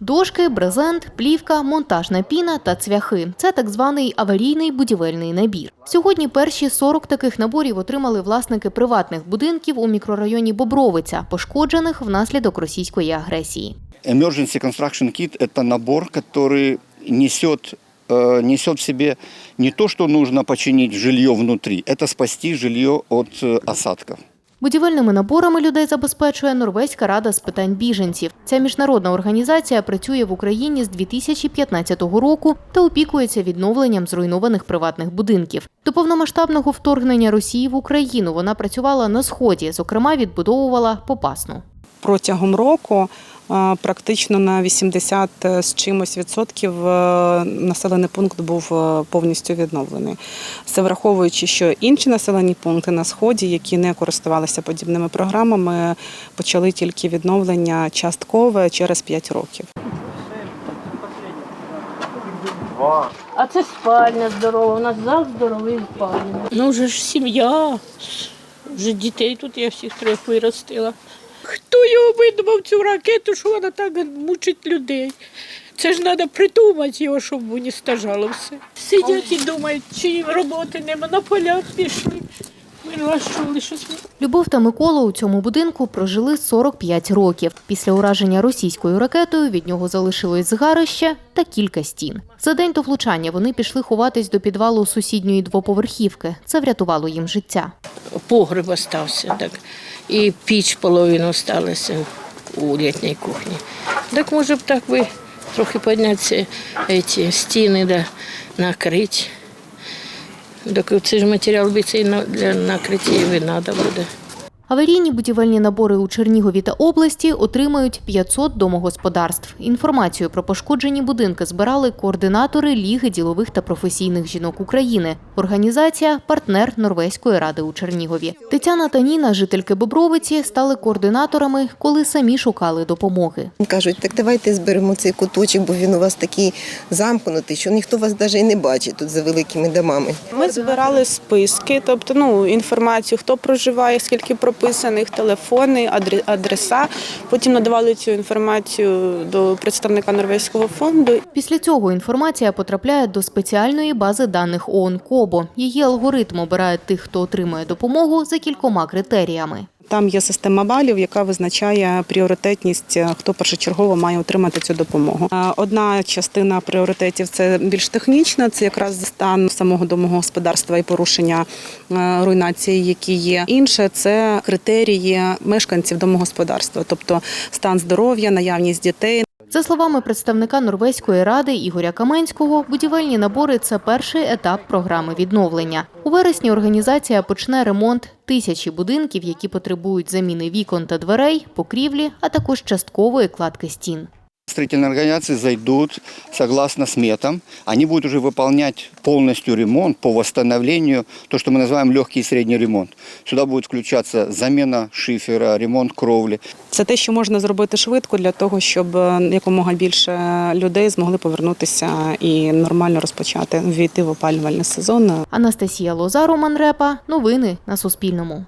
Дошки, брезент, плівка, монтажна піна та цвяхи це так званий аварійний будівельний набір. Сьогодні перші 40 таких наборів отримали власники приватних будинків у мікрорайоні Бобровиця, пошкоджених внаслідок російської агресії. Emergency Construction Kit – это набор, который несет, э, несет в себе не то, что нужно починить жилье внутри, это спасти жилье от э, осадков. Будівельними наборами людей забезпечує Норвезька рада з питань біженців. Ця міжнародна організація працює в Україні з 2015 року та опікується відновленням зруйнованих приватних будинків. До повномасштабного вторгнення Росії в Україну вона працювала на сході, зокрема відбудовувала Попасну. Протягом року е, практично на 80 з чимось відсотків е, населений пункт був е, повністю відновлений. Це враховуючи, що інші населені пункти на сході, які не користувалися подібними програмами, почали тільки відновлення часткове через 5 років. А це спальня здорова, у нас зал здоровий спальня. Ну вже ж сім'я, вже дітей тут я всіх трьох виростила. Хто його видумав цю ракету, що вона так мучить людей? Це ж треба придумати його, щоб уністажало все. Сидять і думають, чи роботи нема, на полях пішли. Любов та Микола у цьому будинку прожили 45 років. Після ураження російською ракетою від нього залишилось згарище та кілька стін. За день до влучання вони пішли ховатись до підвалу сусідньої двоповерхівки. Це врятувало їм життя. Погреб остався, так. І піч половину сталася у літній кухні. Так може б так би трохи підняти ці стіни, да, накрити. Так це ж матеріал би цей для накриття і треба буде. Аварійні будівельні набори у Чернігові та області отримають 500 домогосподарств. Інформацію про пошкоджені будинки збирали координатори Ліги ділових та професійних жінок України. Організація партнер Норвезької ради у Чернігові. Тетяна та Ніна, жительки Бобровиці, стали координаторами, коли самі шукали допомоги. Кажуть, так давайте зберемо цей куточок, бо він у вас такий замкнутий, що ніхто вас навіть і не бачить тут за великими домами. Ми збирали списки, тобто ну, інформацію, хто проживає, скільки прописаних, телефони, адреса. Потім надавали цю інформацію до представника Норвезького фонду. Після цього інформація потрапляє до спеціальної бази даних ООН КОБО. Її алгоритм обирає тих, хто отримує допомогу за кількома критеріями. Там є система балів, яка визначає пріоритетність, е, хто першочергово має отримати цю допомогу. Е, Одна частина пріоритетів це більш технічна, це якраз стан самого домогосподарства і порушення е, руйнації, які є. Інше це критерії мешканців домогосподарства, тобто стан здоров'я, наявність дітей. За словами представника Норвезької ради Ігоря Каменського, будівельні набори це перший етап програми відновлення. У вересні організація почне ремонт тисячі будинків, які потребують заміни вікон та дверей, покрівлі, а також часткової кладки стін Строительные организации зайдут согласно сметам. Они будут уже выполнять полностью ремонт по восстановлению, то, что мы называем легкий и средний ремонт. Сюда будет включаться замена шифера, ремонт кровли. Це те, що можна зробити швидко для того, щоб е, якомога більше людей змогли повернутися і нормально розпочати війти в опалювальний сезон. Анастасія Лоза, Роман Репа. Новини на Суспільному.